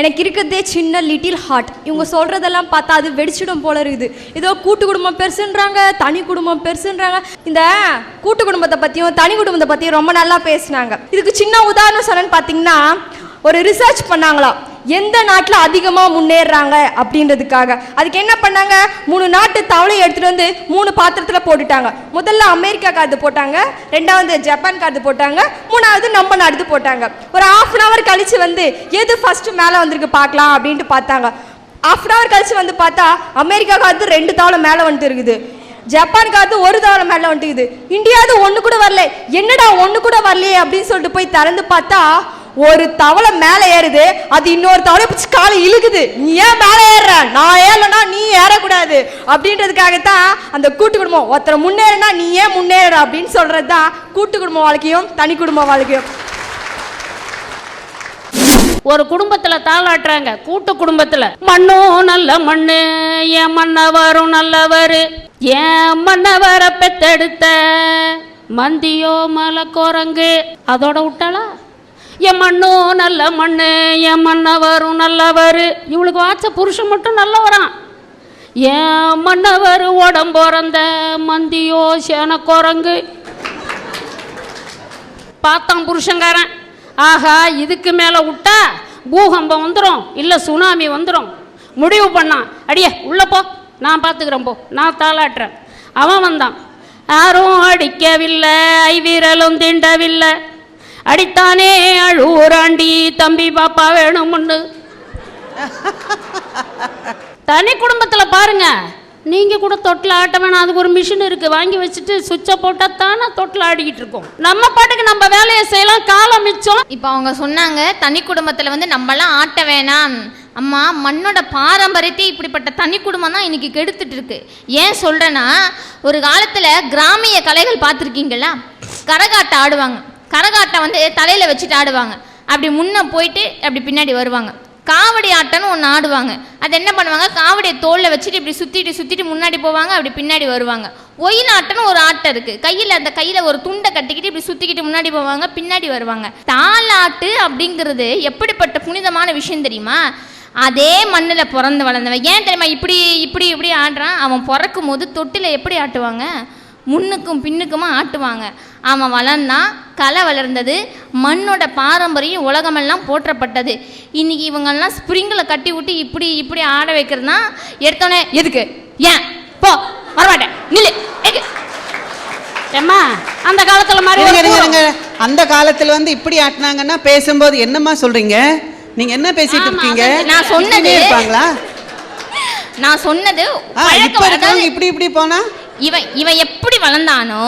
எனக்கு இருக்கிறதே சின்ன லிட்டில் ஹார்ட் இவங்க சொல்கிறதெல்லாம் பார்த்தா அது வெடிச்சிடும் போல இருக்குது. ஏதோ கூட்டு குடும்பம் பெருசுன்றாங்க தனி குடும்பம் பெருசுன்றாங்க. இந்த கூட்டு குடும்பத்தை பற்றியும் தனி குடும்பத்தை பற்றியும் ரொம்ப நல்லா பேசுனாங்க. இதுக்கு சின்ன உதாரணம் சொன்னேன்னு பார்த்தீங்கன்னா ஒரு ரிசர்ச் பண்ணாங்களாம். எந்த நாட்டில் அதிகமாக முன்னேறாங்க அப்படின்றதுக்காக. அதுக்கு என்ன பண்ணாங்க? மூணு நாட்டு தவளை எடுத்துகிட்டு வந்து மூணு பாத்திரத்தில் போட்டுட்டாங்க. முதல்ல அமெரிக்கா கார்டு போட்டாங்க ரெண்டாவது ஜப்பான் கார்டு போட்டாங்க மூணாவது நம்ம நாடு போட்டாங்க. ஒரு ஆஃப் அன் ஹவர் கழிச்சு வந்து எது ஃபஸ்ட்டு மேலே வந்திருக்கு பார்க்கலாம் அப்படின்ட்டு பார்த்தாங்க. ஆஃப் அன் ஹவர் கழிச்சு வந்து பார்த்தா அமெரிக்கா கார்டு ரெண்டு தவளை மேலே வந்துட்டு இருக்குது ஜப்பான் காத்து ஒரு தவளை மேலே வந்துட்டுக்குது இந்தியாவது ஒன்று கூட வரல. என்னடா ஒன்று கூட வரலையே அப்படின்னு சொல்லிட்டு போய் திறந்து பார்த்தா ஒரு தவளை மேலே ஏறுது அது இன்னொரு தவளை பிடிச்சி காலை இழுக்குது. நீ ஏன் மேலே ஏறுற? நான் ஏறலனா நீ ஏறக்கூடாது. அப்படின்றதுக்காகத்தான் அந்த கூட்டு குடும்பம் ஒருத்தரை முன்னேறினா நீ ஏன் முன்னேற அப்படின்னு சொல்றது தான் கூட்டு குடும்ப வாழ்க்கையும் தனி குடும்ப வாழ்க்கையும். ஒரு குடும்பத்துல தாளாட்டுறாங்க. கூட்டு குடும்பத்துல மண்ணும் நல்ல மண்ணு என் மன்னவரும் நல்லவரு என் மன்னவரை பெத்தெடுத்த மந்தியோ மலை குரங்கு அதோட விட்டாளா? என் மண்ணோ நல்ல மண்ணு என் மன்னவரும் நல்லவர். இவளுக்கு வாச்ச புருஷன் மட்டும் நல்லவரான் என் மன்னவர் உடம்புறந்த மந்தியோ சேன குரங்கு. பார்த்தான் புருஷங்காரன் ஆகா இதுக்கு மேலே விட்டா பூகம்பம் வந்துடும் இல்லை சுனாமி வந்துடும் முடிவு பண்ணான். அடியே உள்ளே போ. நான் பார்த்துக்கிறேன் போ. நான் தாளாட்டுறேன். அவன் வந்தான். யாரும் அடிக்கவில்லை ஐவீரலும் திண்டவில்லை. அடித்தானே அழுவுராண்டி தம்பி பாப்பா வேணும்னு. தனி குடும்பத்தில் பாருங்க நீங்கள் கூட தொட்டில் ஆட்ட வேணாம் அதுக்கு ஒரு மிஷின் இருக்குது வாங்கி வச்சுட்டு சுவிட்சை போட்டால் தானே தொட்டில் ஆடிக்கிட்டு இருக்கோம். நம்ம பாட்டுக்கு நம்ம வேலையை செய்யலாம் காலம் மிச்சம். இப்போ அவங்க சொன்னாங்க தனி குடும்பத்தில் வந்து நம்மலாம் ஆட்ட வேணாம். அம்மா மண்ணோட பாரம்பரியத்தை இப்படிப்பட்ட தனி குடும்பம் தான் இன்னைக்கு கெடுத்துட்டு இருக்கு. ஏன் சொல்கிறேன்னா ஒரு காலத்தில் கிராமிய கலைகள் பார்த்துருக்கீங்களா? கரகாட்டம் ஆடுவாங்க. கரகாட்டம் வந்து தலையில் வச்சுட்டு ஆடுவாங்க. அப்படி முன்னே போயிட்டு அப்படி பின்னாடி வருவாங்க. காவடி ஆட்டம்னு ஒன்று ஆடுவாங்க. அது என்ன பண்ணுவாங்க? காவடியை தோளில் வச்சுட்டு இப்படி சுற்றிட்டு சுற்றிட்டு முன்னாடி போவாங்க அப்படி பின்னாடி வருவாங்க. ஒயிலாட்டம்னு ஒரு ஆட்டம் இருக்குது கையில் அந்த கையில் ஒரு துண்டை கட்டிக்கிட்டு இப்படி சுற்றிக்கிட்டு முன்னாடி போவாங்க பின்னாடி வருவாங்க. தாலாட்டு அப்படிங்கிறது எப்படிப்பட்ட புனிதமான விஷயம் தெரியுமா? அதே மண்ணில் பிறந்து வளர்ந்தவன். ஏன் தெரியுமா? இப்படி இப்படி இப்படி ஆடுறான். அவன் பிறக்கும் போது தொட்டில் எப்படி ஆட்டுவாங்க? முன்னுக்கும் பின்னுக்குமா ஆட்டுவாங்க. அவன் வளர்ந்தான் கலை வளர்ந்தது மண்ணோட பாரம்பரியம் உலகமெல்லாம் போற்றப்பட்டது. இன்னைக்கு இவங்கெல்லாம் ஸ்ப்ரிங்கில் கட்டி விட்டு இப்படி இப்படி ஆட வைக்கிறதுனா எடுத்தோடனே எதுக்கு? ஏன்? போ வரமாட்டேன். நில்லு. ஏம்மா அந்த காலத்தில் மாதிரி அந்த காலத்துல வந்து இப்படி ஆட்டினாங்கன்னா பேசும்போது என்னம்மா சொல்றீங்க? நீங்க என்ன பேசிட்டு இருக்கீங்க? நான் சொன்னது- இருப்பாங்களா? நான் சொன்னது இப்படி இப்படி போனா? இவன் இவன் எப்படி வளர்ந்தானோ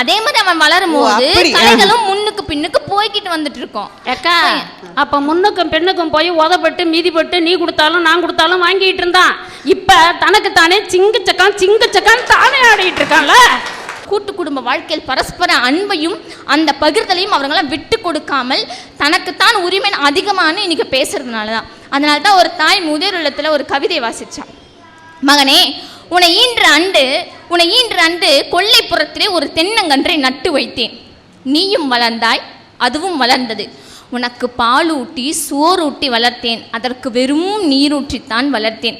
அதே மாதிரி அவன் வளரும் போது. கலைகளும் முன்னுக்கு பின்னுக்கு போய்கிட்டு வந்துட்டு இருக்கோம். ஏக்கா அப்ப முன்னுக்கும் பெண்ணுக்கும் போய் உதப்பட்டு மீதிப்பட்டு நீ கொடுத்தாலும் நான் கொடுத்தாலும் வாங்கிட்டு இருந்தான். இப்ப தனக்கு தானே சிங்கு சக்கான் சிங்கு சக்கான் தானே ஆடிட்டு இருக்கான்ல? கூட்டு குடும்ப வாழ்க்கையில் பரஸ்பர அன்பையும் அந்த பகிர்தலையும் அவங்களாம் விட்டு கொடுக்காமல் தனக்குத்தான் உரிமை அதிகமான இன்னைக்கு பேசுறதுனால தான் அதனால தான் ஒரு தாய் முதியோர் இல்லத்துல ஒரு கவிதை வாசிச்சான். மகனே உன்னை ஈன்ற அண்டு உன்னை இன்று அன்று கொல்லைப்புறத்திலே ஒரு தென்னங்கன்றை நட்டு வைத்தேன். நீயும் வளர்ந்தாய் அதுவும் வளர்ந்தது. உனக்கு பாலூட்டி சோறூட்டி வளர்த்தேன். அதற்கு வெறும் நீரூற்றித்தான் வளர்த்தேன்.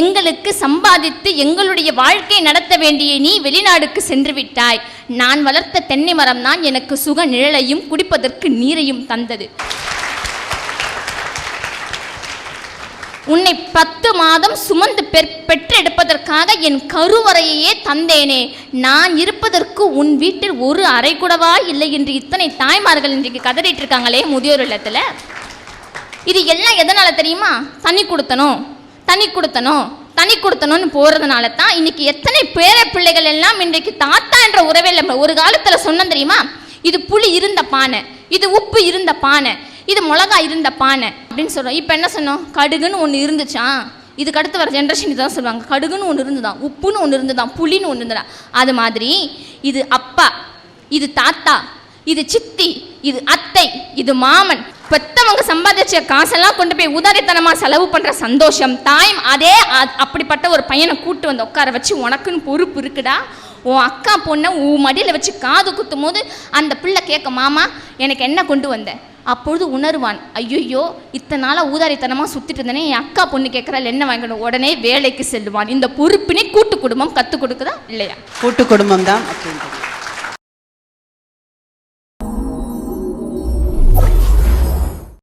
எங்களுக்கு சம்பாதித்து எங்களுடைய வாழ்க்கை நடத்த வேண்டிய நீ வெளிநாடுக்கு சென்று விட்டாய். நான் வளர்த்த தென்னை மரம் தான் எனக்கு சுக நிழலையும் குடிப்பதற்கு நீரையும் தந்தது. உன்னை பத்து மாதம் சுமந்து பெற் பெற்றெடுப்பதற்காக என் கருவறையையே தந்தேனே. நான் இருப்பதற்கு உன் வீட்டில் ஒரு அறை கூடவா இல்லை என்று இத்தனை தாய்மார்கள் இன்றைக்கு கதறிட்டு இருக்காங்களே முதியோர் இல்லத்தில்? இது எல்லாம் எதனால் தெரியுமா? தண்ணி கொடுத்தனும் தண்ணி கொடுத்தனும் தனி கொடுத்தனும்னு போறதுனால தான் இன்னைக்கு எத்தனை பேர பிள்ளைகள் எல்லாம் இன்றைக்கு தாத்தா என்ற உறவே இல்லை. ஒரு காலத்துல சொன்னோம் தெரியுமா? இது புளி இருந்த பானை இது உப்பு இருந்த பானை இது மிளகா இருந்த பானை அப்படின்னு சொல்றோம். இப்போ என்ன சொன்னோம்? கடுகுன்னு ஒன்று இருந்துச்சான் இதுக்கு அடுத்து வர ஜென்ரேஷன் இதுதான் சொல்லுவாங்க. கடுகுன்னு ஒன்று இருந்துதான் உப்புன்னு ஒன்று இருந்துதான் புளின்னு ஒன்று இருந்ததா அது மாதிரி இது அப்பா இது தாத்தா இது சித்தி இது அத்தை இது மாமன். பெத்தவங்க சம்பாதிச்ச காசெல்லாம் கொண்டு போய் உதாரித்தனமாக செலவு பண்ணுற சந்தோஷம் தாய் அதே அப்படிப்பட்ட ஒரு பையனை கூட்டு வந்து உட்கார வச்சு உனக்குன்னு பொறுப்பு இருக்குடா. உன் அக்கா பொண்ணை உன் மடியில் வச்சு காது குத்தும் போது அந்த பிள்ளை கேட்க மாமா எனக்கு என்ன கொண்டு வந்த? அப்பொழுது உணர்வான் ஐயோ இத்தனை நாளாக ஊதாரித்தனமாக சுற்றிட்டு இருந்தேனே என் அக்கா பொண்ணு கேட்குறாள் என்ன வாங்கணும் உடனே வேலைக்கு செல்லுவான். இந்த பொறுப்பினை கூட்டு குடும்பம் கற்றுக் கொடுக்குதா இல்லையா? கூட்டு குடும்பம் தான் அப்படின்றது.